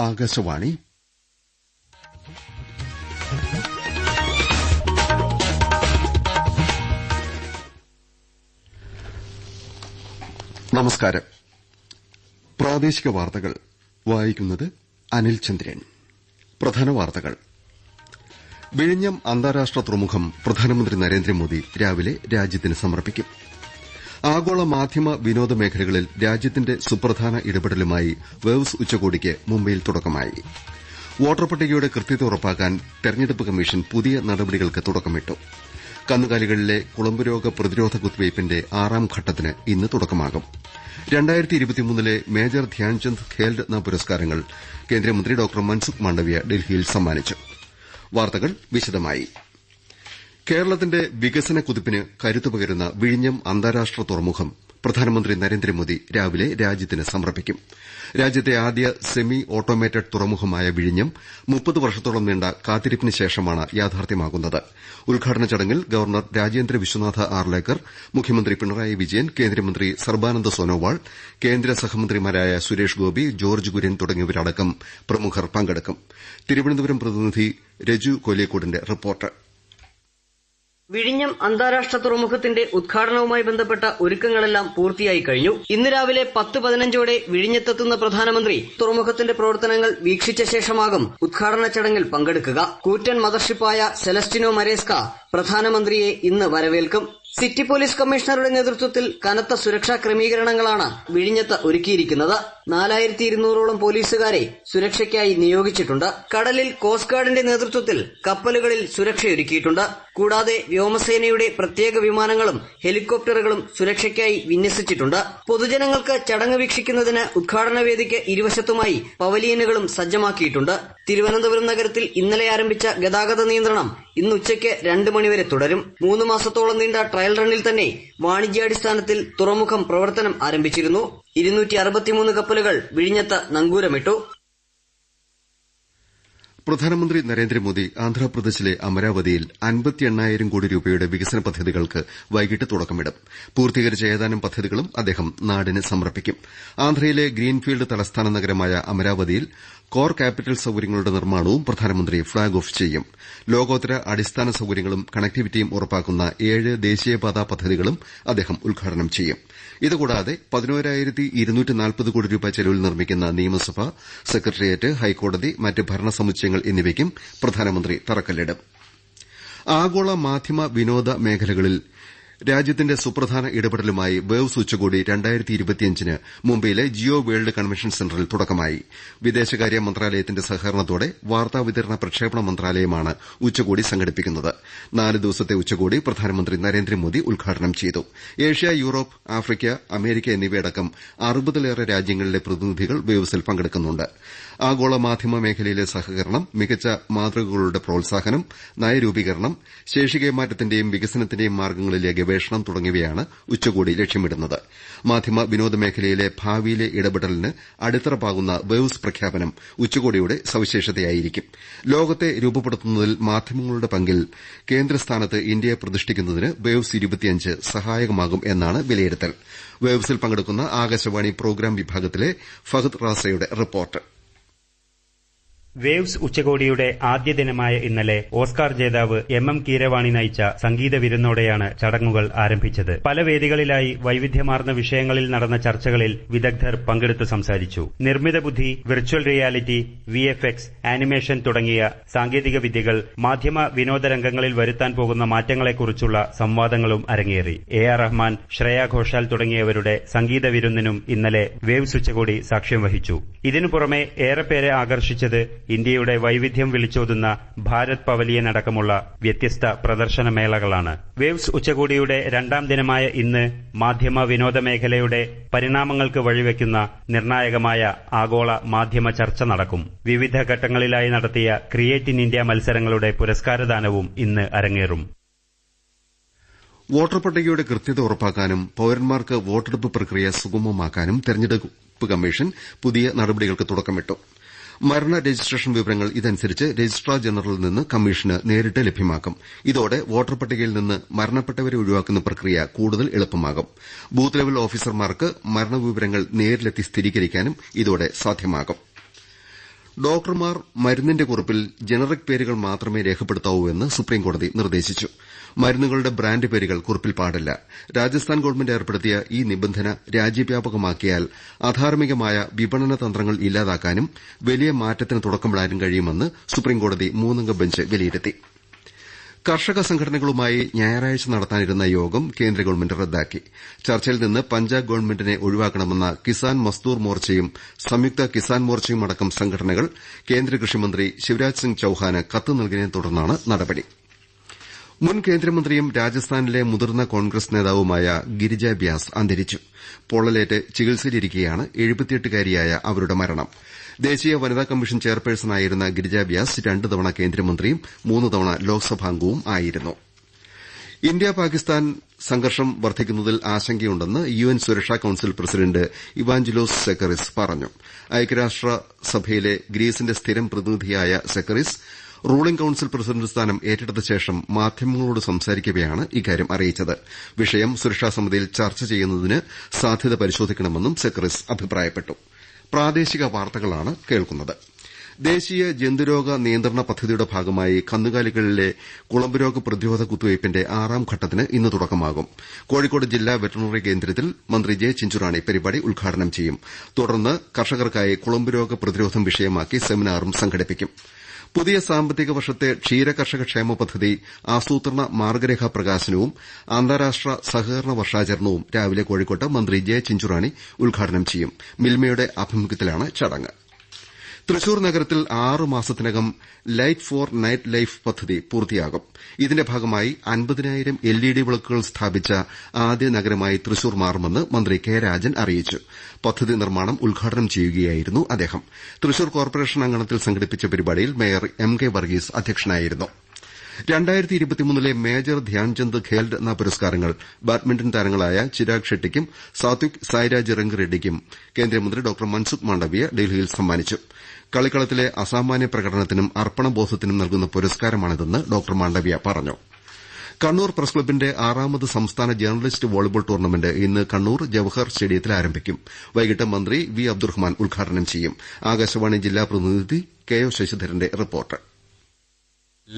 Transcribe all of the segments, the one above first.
ആകാശവാണി. നമസ്കാരം. പ്രാദേശിക വാർത്തകൾ. വായിക്കുന്നത് അനിൽ ചന്ദ്രൻ. പ്രധാന വാർത്തകൾ. വിഴിഞ്ഞം അന്താരാഷ്ട്ര തുറമുഖം പ്രധാനമന്ത്രി നരേന്ദ്രമോദി രാവിലെ രാജ്യത്തിന് സമർപ്പിക്കും. ആഗോള മാധ്യമ വിനോദ മേഖലകളിൽ രാജ്യത്തിന്റെ സുപ്രധാന ഇടപെടലുമായി വേവ്സ് ഉച്ചകോടിക്ക് മുംബൈയിൽ തുടക്കമായി. വോട്ടർ പട്ടികയുടെ കൃത്യത ഉറപ്പാക്കാൻ തെരഞ്ഞെടുപ്പ് കമ്മീഷൻ പുതിയ നടപടികൾക്ക് തുടക്കമിട്ടു. കന്നുകാലികളിലെ കുളമ്പുരോഗ പ്രതിരോധ കുത്തിവയ്പിന്റെ ആറാം ഘട്ടത്തിന് ഇന്ന് തുടക്കമാകും. രണ്ടായിരത്തിലെ മേജർ ധ്യാൻചന്ദ് ഖേൽരത്ന പുരസ്കാരങ്ങൾ കേന്ദ്രമന്ത്രി ഡോക്ടർ മൻസുഖ് മാണ്ഡവ്യ ഡൽഹിയിൽ സമ്മാനിച്ചു. വാർത്തകൾ വിശദമായി. കേരളത്തിന്റെ വികസന കുതിപ്പിന് കരുത്ത് പകരുന്ന വിഴിഞ്ഞം അന്താരാഷ്ട്ര തുറമുഖം പ്രധാനമന്ത്രി നരേന്ദ്രമോദി രാവിലെ രാജ്യത്തിന് സമർപ്പിക്കും. രാജ്യത്തെ ആദ്യ സെമി ഓട്ടോമേറ്റഡ് തുറമുഖമായ വിഴിഞ്ഞം മുപ്പത് വർഷത്തോളം നീണ്ട കാത്തിരിപ്പിന് ശേഷമാണ് യാഥാർത്ഥ്യമാകുന്നത്. ഉദ്ഘാടന ചടങ്ങിൽ ഗവർണർ രാജേന്ദ്ര വിശ്വനാഥ ആർലേക്കർ മുഖ്യമന്ത്രി പിണറായി വിജയൻ കേന്ദ്രമന്ത്രി സർബാനന്ദ സോനോവാൾ കേന്ദ്ര സഹമന്ത്രിമാരായ സുരേഷ് ഗോപി ജോർജ് കുര്യൻ തുടങ്ങിയവരടക്കം പ്രമുഖർ പങ്കെടുക്കും. തിരുവനന്തപുരം പ്രതിനിധി രജു കൊല്ലിക്കോടിന്റെ റിപ്പോർട്ട്. വിഴിഞ്ഞം അന്താരാഷ്ട്ര തുറമുഖത്തിന്റെ ഉദ്ഘാടനവുമായി ബന്ധപ്പെട്ട ഒരുക്കങ്ങളെല്ലാം പൂർത്തിയായി കഴിഞ്ഞു. ഇന്ന് രാവിലെ പത്ത് പതിനഞ്ചോടെ വിഴിഞ്ഞത്തെത്തുന്ന പ്രധാനമന്ത്രി തുറമുഖത്തിന്റെ പ്രവർത്തനങ്ങൾ വീക്ഷിച്ച ശേഷമാകും ഉദ്ഘാടന ചടങ്ങിൽ പങ്കെടുക്കുക. കൂറ്റൻ മദർഷിപ്പായ സെലസ്റ്റിനോ മരേസ്ക പ്രധാനമന്ത്രിയെ ഇന്ന് വരവേൽക്കും. സിറ്റി പോലീസ് കമ്മീഷണറുടെ നേതൃത്വത്തിൽ കനത്ത സുരക്ഷാ ക്രമീകരണങ്ങളാണ് വിഴിഞ്ഞത്ത് ഒരുക്കിയിരിക്കുന്നത്. നാലായിരത്തി ഇരുന്നൂറോളം പോലീസുകാരെ സുരക്ഷയ്ക്കായി നിയോഗിച്ചിട്ടുണ്ട്. കടലിൽ കോസ്റ്റ് ഗാർഡിന്റെ നേതൃത്വത്തിൽ കപ്പലുകളിൽ സുരക്ഷയൊരുക്കിയിട്ടുണ്ട്. കൂടാതെ വ്യോമസേനയുടെ പ്രത്യേക വിമാനങ്ങളും ഹെലികോപ്റ്ററുകളും സുരക്ഷയ്ക്കായി വിന്യസിച്ചിട്ടുണ്ട്. പൊതുജനങ്ങൾക്ക് ചടങ്ങ് വീക്ഷിക്കുന്നതിന് ഉദ്ഘാടന വേദിക്ക് ഇരുവശത്തുമായി പവലിയനുകളും സജ്ജമാക്കിയിട്ടുണ്ട്. തിരുവനന്തപുരം നഗരത്തിൽ ഇന്നലെ ആരംഭിച്ച ഗതാഗത നിയന്ത്രണം ഇന്ന് ഉച്ചയ്ക്ക് രണ്ട് മണിവരെ തുടരും. മൂന്ന് മാസത്തോളം നീണ്ട ട്രയൽ റണ്ണിൽ തന്നെ വാണിജ്യാടിസ്ഥാനത്തിൽ തുറമുഖം പ്രവർത്തനം ആരംഭിച്ചിരുന്നു. ഇരുന്നൂറ്റി അറുപത്തിമൂന്ന് കപ്പലുകൾ വിഴിഞ്ഞത്ത് നങ്കൂരമിട്ടു. പ്രധാനമന്ത്രി നരേന്ദ്രമോദി ആന്ധ്രാപ്രദേശിലെ അമരാവതിയിൽ അൻപത്തി എണ്ണായിരം കോടി രൂപയുടെ വികസന പദ്ധതികൾക്ക് വൈകിട്ട് തുടക്കമിടും. പൂർത്തീകരിച്ച ഏതാനും പദ്ധതികളും അദ്ദേഹം നാടിന് സമർപ്പിക്കും. ആന്ധ്രയിലെ ഗ്രീൻഫീൽഡ് തലസ്ഥാന നഗരമായ അമരാവതിയിൽ കോർ ക്യാപിറ്റൽ സൌകര്യങ്ങളുടെ നിർമ്മാണവും പ്രധാനമന്ത്രി ഫ്ളാഗ് ഓഫ് ചെയ്യും. ലോകോത്തര അടിസ്ഥാന സൌകര്യങ്ങളും കണക്ടിവിറ്റിയും ഉറപ്പാക്കുന്ന ഏഴ് ദേശീയപാതാ പദ്ധതികളും അദ്ദേഹം ഉദ്ഘാടനം ചെയ്യും. ഇതുകൂടാതെ കോടി രൂപ ചെലവിൽ നിർമ്മിക്കുന്ന നിയമസഭ സെക്രട്ടേറിയറ്റ് ഹൈക്കോടതി മറ്റ് ഭരണസമുച്ചയങ്ങൾ എന്നിവയ്ക്കും പ്രധാനമന്ത്രി തറക്കല്ലിടും. ആഗോള മാധ്യമ വിനോദ മേഖലകളിൽ രാജ്യത്തിന്റെ സുപ്രധാന ഇടപെടലുമായി വേവ്സ് ഉച്ചകോടി ന് മുംബൈയിലെ ജിയോ വേൾഡ് കൺവെൻഷൻ സെന്ററിൽ തുടക്കമായി. വിദേശകാര്യ മന്ത്രാലയത്തിന്റെ സഹകരണത്തോടെ വാർത്താ വിതരണ പ്രക്ഷേപണ മന്ത്രാലയമാണ് ഉച്ചകോടി സംഘടിപ്പിക്കുന്നത്. നാല് ദിവസത്തെ ഉച്ചകോടി പ്രധാനമന്ത്രി നരേന്ദ്രമോദി ഉദ്ഘാടനം ചെയ്തു. ഏഷ്യ യൂറോപ്പ് ആഫ്രിക്ക അമേരിക്ക എന്നിവയടക്കം അറുപതിലേറെ രാജ്യങ്ങളിലെ പ്രതിനിധികൾ വേവ്സിൽ പങ്കെടുക്കുന്നുണ്ട്. ആഗോള മാധ്യമ മേഖലയിലെ സഹകരണം മികച്ച മാതൃകകളുടെ പ്രോത്സാഹനം നയരൂപീകരണം ശേഷി കൈമാറ്റത്തിന്റെയും വികസനത്തിന്റെയും മാർഗങ്ങളിലെ ഗവേഷണം തുടങ്ങിയവയാണ് ഉച്ചകോടി ലക്ഷ്യമിടുന്നത്. മാധ്യമ വിനോദ മേഖലയിലെ ഭാവിയിലെ ഇടപെടലിന് അടിത്തറ പാകുന്ന വേവ്സ് പ്രഖ്യാപനം ഉച്ചകോടിയുടെ സവിശേഷതയായിരിക്കും. ലോകത്തെ രൂപപ്പെടുത്തുന്നതിൽ മാധ്യമങ്ങളുടെ പങ്കിൽ കേന്ദ്രസ്ഥാനത്ത് ഇന്ത്യയെ പ്രതിഷ്ഠിക്കുന്നതിന് വേവ്സ് സഹായകമാകും എന്നാണ് വിലയിരുത്തൽ. വേവ്സിൽ പങ്കെടുക്കുന്ന ആകാശവാണി പ്രോഗ്രാം വിഭാഗത്തിലെ ഫഹദ് റാസയുടെ റിപ്പോർട്ട്. വേവ്സ് ഉച്ചകോടിയുടെ ആദ്യ ദിനമായ ഇന്നലെ ഓസ്കാർ ജേതാവ് എം എം കീരവാണി നയിച്ച സംഗീത വിരുന്നോടെയാണ് ചടങ്ങുകൾ ആരംഭിച്ചത്. പല വേദികളിലായി വൈവിധ്യമാർന്ന വിഷയങ്ങളിൽ നടന്ന ചർച്ചകളിൽ വിദഗ്ധർ പങ്കെടുത്ത് സംസാരിച്ചു. നിർമ്മിത ബുദ്ധി virtual reality V F X animation തുടങ്ങിയ സാങ്കേതിക വിദ്യകൾ മാധ്യമ വിനോദ രംഗങ്ങളിൽ വരുത്താൻ പോകുന്ന മാറ്റങ്ങളെക്കുറിച്ചുള്ള സംവാദങ്ങളും അരങ്ങേറി. എ ആർ റഹ്മാൻ ശ്രേയ ഘോഷാൽ തുടങ്ങിയവരുടെ സംഗീത വിരുന്നിനും ഇന്നലെ വേവ്സ് ഉച്ചകോടി സാക്ഷ്യം വഹിച്ചു. ഇതിനു പുറമെ ഏറെപ്പേരെ ആകർഷിച്ചത് ഇന്ത്യയുടെ വൈവിധ്യം വിളിച്ചോതുന്ന ഭാരത് പവലിയൻ അടക്കമുള്ള വ്യത്യസ്ത പ്രദർശനമേളകളാണ് വേവ്സ് ഉച്ചകോടിയുടെ രണ്ടാം ദിനമായ ഇന്ന് മാധ്യമ വിനോദ മേഖലയുടെ പരിണാമങ്ങൾക്ക് വഴിവെക്കുന്ന നിർണായകമായ ആഗോള മാധ്യമ ചർച്ച നടക്കും. വിവിധ ഘട്ടങ്ങളിലായി നടത്തിയ ക്രിയേറ്റ് ഇൻ ഇന്ത്യ മത്സരങ്ങളുടെ പുരസ്കാരദാനവും ഇന്ന് അരങ്ങേറും. വോട്ടർ പട്ടികയുടെ കൃത്യത ഉറപ്പാക്കാനും പൌരന്മാർക്ക് വോട്ടെടുപ്പ് പ്രക്രിയ സുഗമമാക്കാനും തെരഞ്ഞെടുപ്പ് കമ്മീഷൻ പുതിയ നടപടികൾക്ക് തുടക്കമിട്ടു. മരണ രജിസ്ട്രേഷൻ വിവരങ്ങൾ ഇതനുസരിച്ച് രജിസ്ട്രാർ ജനറലിൽ നിന്ന് കമ്മീഷന് നേരിട്ട് ലഭ്യമാക്കും. ഇതോടെ വോട്ടർ പട്ടികയിൽ നിന്ന് മരണപ്പെട്ടവരെ ഒഴിവാക്കുന്ന പ്രക്രിയ കൂടുതൽ എളുപ്പമാകും. ബൂത്ത് ലെവൽ ഓഫീസർമാർക്ക് മരണവിവരങ്ങൾ നേരിലെത്തി സ്ഥിരീകരിക്കാനും ഇതോടെ സാധ്യമാകും. ഡോക്ടർമാർ മരുന്നിന്റെ കുറിപ്പിൽ ജനറിക് പേരുകൾ മാത്രമേ രേഖപ്പെടുത്താവൂ എന്ന് സുപ്രീംകോടതി നിർദ്ദേശിച്ചു. മരുന്നുകളുടെ ബ്രാൻഡ് പേരുകൾ കുറിപ്പിൽ പാടില്ല. രാജസ്ഥാൻ ഗവൺമെന്റ് ഏർപ്പെടുത്തിയ ഈ നിബന്ധന രാജ്യവ്യാപകമാക്കിയാൽ അധാർമികമായ വിപണന തന്ത്രങ്ങൾ ഇല്ലാതാക്കാനും വലിയ മാറ്റത്തിന് തുടക്കമിടാനും കഴിയുമെന്ന് സുപ്രീംകോടതി മൂന്നംഗ ബെഞ്ച് വിലയിരുത്തി. കർഷക സംഘടനകളുമായി ഞായറാഴ്ച നടത്താനിരുന്ന യോഗം കേന്ദ്ര ഗവൺമെന്റ് റദ്ദാക്കി. ചർച്ചയിൽ നിന്ന് പഞ്ചാബ് ഗവൺമെന്റിനെ ഒഴിവാക്കണമെന്ന കിസാൻ മസ്ദൂർ മോർച്ചയും സംയുക്ത കിസാൻ മോർച്ചയും അടക്കം സംഘടനകൾ കേന്ദ്ര കൃഷിമന്ത്രി ശിവരാജ് സിംഗ് ചൌഹാന് കത്ത് നൽകിയതിനെ തുടർന്നാണ് നടപടി. മുൻ കേന്ദ്രമന്ത്രിയും രാജസ്ഥാനിലെ മുതിർന്ന കോൺഗ്രസ് നേതാവുമായ ഗിരിജ വ്യാസ് അന്തരിച്ചു. പൊള്ളലേറ്റ് ചികിത്സയിലിരിക്കെയാണ് എഴുപത്തിയെട്ടുകാരിയായ അവരുടെ മരണം. ദേശീയ വനിതാ കമ്മീഷൻ ചെയർപേഴ്സണായിരുന്ന ഗിരിജ വ്യാസ് രണ്ട് തവണ കേന്ദ്രമന്ത്രിയും മൂന്ന് തവണ ലോക്സഭാംഗവും ആയിരുന്നു. ഇന്ത്യ പാകിസ്ഥാൻ സംഘർഷം വർദ്ധിക്കുന്നതിൽ ആശങ്കയുണ്ടെന്ന് യുഎൻ സുരക്ഷാ കൌൺസിൽ പ്രസിഡന്റ് ഇവാഞ്ചലോസ് സെക്കറിസ് പറഞ്ഞു. ഐക്യരാഷ്ട്രസഭയിലെ ഗ്രീസിന്റെ സ്ഥിരം പ്രതിനിധിയായ സെക്കറിസ് റൂളിംഗ് കൌൺസിൽ പ്രസിഡന്റ് സ്ഥാനം ഏറ്റെടുത്ത ശേഷം മാധ്യമങ്ങളോട് സംസാരിക്കവെയാണ് ഇക്കാര്യം അറിയിച്ചത്. വിഷയം സുരക്ഷാ സമിതിയിൽ ചർച്ച ചെയ്യുന്നതിന് സാധ്യത പരിശോധിക്കണമെന്നും സെക്കറിസ് അഭിപ്രായപ്പെട്ടു. ദേശീയ ജന്തുരോഗ നിയന്ത്രണ പദ്ധതിയുടെ ഭാഗമായി കന്നുകാലികളിലെ കുളമ്പുരോഗ പ്രതിരോധ കുത്തിവയ്പിന്റെ ആറാം ഘട്ടത്തിന് ഇന്ന് തുടക്കമാകും. കോഴിക്കോട് ജില്ലാ വെറ്ററിനറി കേന്ദ്രത്തിൽ മന്ത്രി ജെ ചിഞ്ചുറാണി പരിപാടി ഉദ്ഘാടനം ചെയ്യും. തുടർന്ന് കർഷകർക്കായി കുളമ്പുരോഗ പ്രതിരോധം വിഷയമാക്കി സെമിനാറും സംഘടിപ്പിക്കും. പുതിയ സാമ്പത്തിക വർഷത്തെ ക്ഷീര കർഷക ക്ഷേമ പദ്ധതി ആസൂത്രണ മാർഗരേഖാ പ്രകാശനവും അന്താരാഷ്ട്ര സഹകരണ വർഷാചരണവും രാവിലെ കോഴിക്കോട്ട് മന്ത്രി ജെ ചിഞ്ചുറാണി ഉദ്ഘാടനം ചെയ്യും. മിൽമയുടെ ആഭിമുഖ്യത്തിലാണ് ചടങ്ങ്. തൃശൂർ നഗരത്തിൽ ആറ് മാസത്തിനകം ലൈറ്റ് ഫോർ നൈറ്റ് ലൈഫ് പദ്ധതി പൂർത്തിയാകും. ഇതിന്റെ ഭാഗമായി അൻപതിനായിരം എൽ ഇ ഡി വിളക്കുകൾ സ്ഥാപിച്ച ആദ്യ നഗരമായി തൃശൂർ മാറുമെന്ന് മന്ത്രി കെ രാജൻ അറിയിച്ചു. പദ്ധതി നിർമ്മാണം ഉദ്ഘാടനം ചെയ്യുകയായിരുന്നു അദ്ദേഹം. തൃശൂർ കോർപ്പറേഷൻ അങ്കണത്തിൽ സംഘടിപ്പിച്ച പരിപാടിയിൽ മേയർ എം കെ വർഗീസ് അധ്യക്ഷനായിരുന്നു. ലെ മേജർ ധ്യാൻചന്ദ് ഖേൽരത്ന പുരസ്കാരങ്ങൾ ബാഡ്മിന്റൺ താരങ്ങളായ ചിരാഗ് ഷെട്ടിക്കും സാത്വിക് സായ്രാജ് റംഗ് റെഡ്ഡിക്കും കേന്ദ്രമന്ത്രി ഡോക്ടർ മൻസുഖ് മാണ്ഡവ്യ ഡൽഹിയിൽ സമ്മാനിച്ചു. കളിക്കളത്തിലെ അസാമാന്യ പ്രകടനത്തിനും അർപ്പണബോധത്തിനും നൽകുന്ന പുരസ്കാരമാണിതെന്ന് ഡോക്ടർ മാണ്ഡവ്യ പറഞ്ഞു. കണ്ണൂർ പ്രസ് ക്ലബിന്റെ ആറാമത് സംസ്ഥാന ജേർണലിസ്റ്റ് വോളിബോൾ ടൂർണമെന്റ് ഇന്ന് കണ്ണൂർ ജവഹർ സ്റ്റേഡിയത്തിൽ ആരംഭിക്കും. വൈകിട്ട് മന്ത്രി വി അബ്ദുറഹ്മാൻ ഉദ്ഘാടനം ചെയ്യും. ആകാശവാണി ജില്ലാ പ്രതിനിധി കെ ഒ ശശിധരന്റെ റിപ്പോർട്ട്.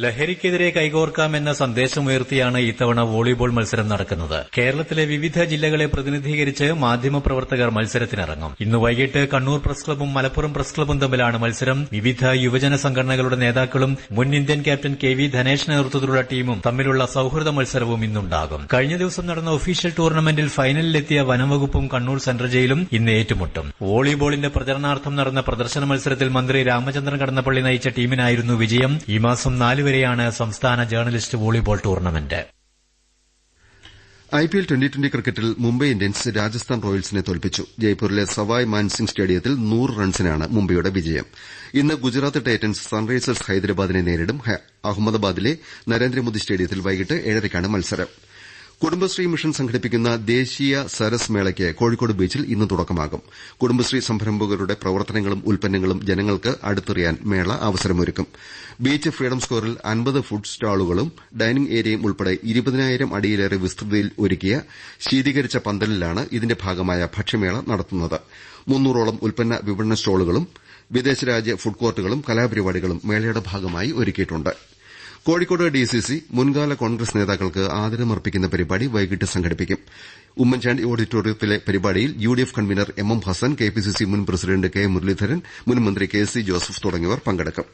ലഹരിക്കെതിരെ കൈകോർക്കാം കൈകോർക്കാമെന്ന സന്ദേശമുയർത്തിയാണ് ഇത്തവണ വോളിബോൾ മത്സരം നടക്കുന്നത്. കേരളത്തിലെ വിവിധ ജില്ലകളെ പ്രതിനിധീകരിച്ച് മാധ്യമപ്രവർത്തകർ മത്സരത്തിനിറങ്ങും. ഇന്ന് വൈകിട്ട് കണ്ണൂർ പ്രസ് ക്ലബും മലപ്പുറം പ്രസ് ക്ലബും തമ്മിലാണ് മത്സരം. വിവിധ യുവജന സംഘടനകളുടെ നേതാക്കളും മുൻ Indian captain K V Dhanesh നേതൃത്വത്തിലുള്ള ടീമും തമ്മിലുള്ള സൌഹൃദ മത്സരവും ഇന്നുണ്ടാകും. കഴിഞ്ഞ ദിവസം നടന്ന ഒഫീഷ്യൽ ടൂർണമെന്റിൽ ഫൈനലിലെത്തിയ വനംവകുപ്പും കണ്ണൂർ സെൻട്രൽ ജയിലും ഇന്ന് ഏറ്റുമുട്ടും. വോളിബോളിന്റെ പ്രചരണാർത്ഥം നടന്ന പ്രദർശന മത്സരത്തിൽ മന്ത്രി രാമചന്ദ്രൻ കടന്നപ്പള്ളി നയിച്ച ടീമിനായിരുന്നു വിജയം. ഈ മാസം നാല് വരെയാണ് സംസ്ഥാന journalist volleyball tournament. IPL twenty twenty ക്രിക്കറ്റിൽ മുംബൈ ഇന്ത്യൻസ് രാജസ്ഥാൻ റോയൽസിനെ തോൽപ്പിച്ചു. ജയ്പൂരിലെ സവായ് മാൻസിംഗ് സ്റ്റേഡിയത്തിൽ നൂറ് റൺസിനാണ് മുംബൈയുടെ വിജയം. ഇന്ന് ഗുജറാത്ത് ടൈറ്റൻസ് സൺറൈസേഴ്സ് ഹൈദരാബാദിനെ നേരിടും. അഹമ്മദാബാദിലെ നരേന്ദ്രമോദി സ്റ്റേഡിയത്തിൽ വൈകിട്ട് ഏഴരയ്ക്കാണ് മത്സരം. കുടുംബശ്രീ മിഷൻ സംഘടിപ്പിക്കുന്ന ദേശീയ സരസ് മേളയ്ക്ക് കോഴിക്കോട് ബീച്ചിൽ ഇന്ന് തുടക്കമാകും. കുടുംബശ്രീ സംരംഭകരുടെ പ്രവർത്തനങ്ങളും ഉൽപ്പന്നങ്ങളും ജനങ്ങൾക്ക് അടുത്തറിയാൻ മേള അവസരമൊരുക്കും. ബീച്ച് ഫ്രീഡം സ്ക്വയറിൽ അൻപത് ഫുഡ് സ്റ്റാളുകളും ഡൈനിംഗ് ഏരിയയും ഉൾപ്പെടെ ഇരുപതിനായിരം അടിയിലേറെ വിസ്തൃതിയിൽ ഒരുക്കിയ ശീതീകരിച്ച പന്തലിലാണ് ഇതിന്റെ ഭാഗമായ ഭക്ഷ്യമേള നടത്തുന്നത്. മുന്നൂറോളം ഉൽപ്പന്ന വിപണന സ്റ്റാളുകളും വിദേശരാജ്യ ഫുഡ് കോർട്ടുകളും കലാപരിപാടികളും മേളയുടെ ഭാഗമായി ഒരുക്കിയിട്ടുണ്ട്. കോഴിക്കോട് ഡിസിസി മുൻകാല കോൺഗ്രസ് നേതാക്കൾക്ക് ആദരമർപ്പിക്കുന്ന പരിപാടി വൈകിട്ട് സംഘടിപ്പിക്കും. ഉമ്മൻചാണ്ടി ഓഡിറ്റോറിയത്തിലെ പരിപാടിയിൽ UDF convener M M Hassan KPCC മുൻ പ്രസിഡന്റ് കെ മുരളീധരൻ മുൻ മന്ത്രി കെ സി ജോസഫ് തുടങ്ങിയവർ പങ്കെടുക്കും.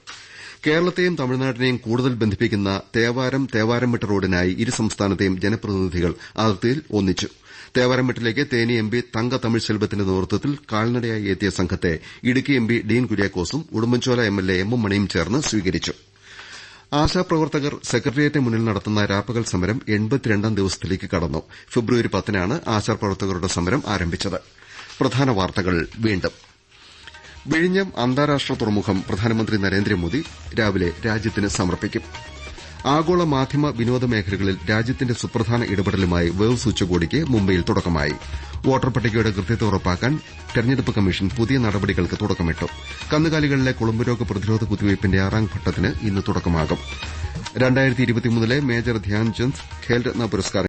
കേരളത്തെയും തമിഴ്നാടിനെയും കൂടുതൽ ബന്ധിപ്പിക്കുന്ന തേവാരം തേവാരംമെട്ട് റോഡിനായി ഇരു സംസ്ഥാനത്തെയും ജനപ്രതിനിധികൾ അതിർത്തിയിൽ ഒന്നിച്ചു. തേവാരംമിട്ടിലേക്ക് തേനി എം പി തങ്ക തമിഴ് സെൽവത്തിന്റെ നേതൃത്വത്തിൽ കാൽനടയായി എത്തിയ സംഘത്തെ Idukki M P Dean കുര്യാക്കോസും Udumbanchola M L A M M മണിയും ചേർന്ന് സ്വീകരിച്ചു. ആശാപ്രവർത്തകർ സെക്രട്ടേറിയറ്റിന് മുന്നിൽ നടത്തുന്ന രാപ്പകൽ സമരം എൺപത്തിരണ്ടാം ദിവസത്തിലേക്ക് കടന്നു. ഫെബ്രുവരി പത്തിനാണ് ആശാപ്രവർത്തകരുടെ സമരം ആരംഭിച്ചത്. വിഴിഞ്ഞം അന്താരാഷ്ട്ര തുറമുഖം പ്രധാനമന്ത്രി നരേന്ദ്രമോദി രാവിലെ രാജ്യത്തിന് സമർപ്പിക്കും. ആഗോള മാധ്യമ വിനോദ മേഖലകളിൽ രാജ്യത്തിന്റെ സുപ്രധാന ഇടപെടലുമായി വേവ്സ് ഉച്ചകോടിക്ക് മുംബൈയിൽ തുടക്കമായി. വോട്ടർ പട്ടികയുടെ കൃത്യത ഉറപ്പാക്കാൻ തെരഞ്ഞെടുപ്പ് കമ്മീഷൻ പുതിയ നടപടികൾക്ക് തുടക്കമിട്ടു. കന്നുകാലികളിലെ കുളമ്പുരോഗ പ്രതിരോധ കുത്തിവയ്പിന്റെ ആറാം ഘട്ടത്തിന് ഇന്ന് തുടക്കമാകും. മേജർ ധ്യാൻചന്ദ് ഖേൽരത്ന പുരസ്കാരം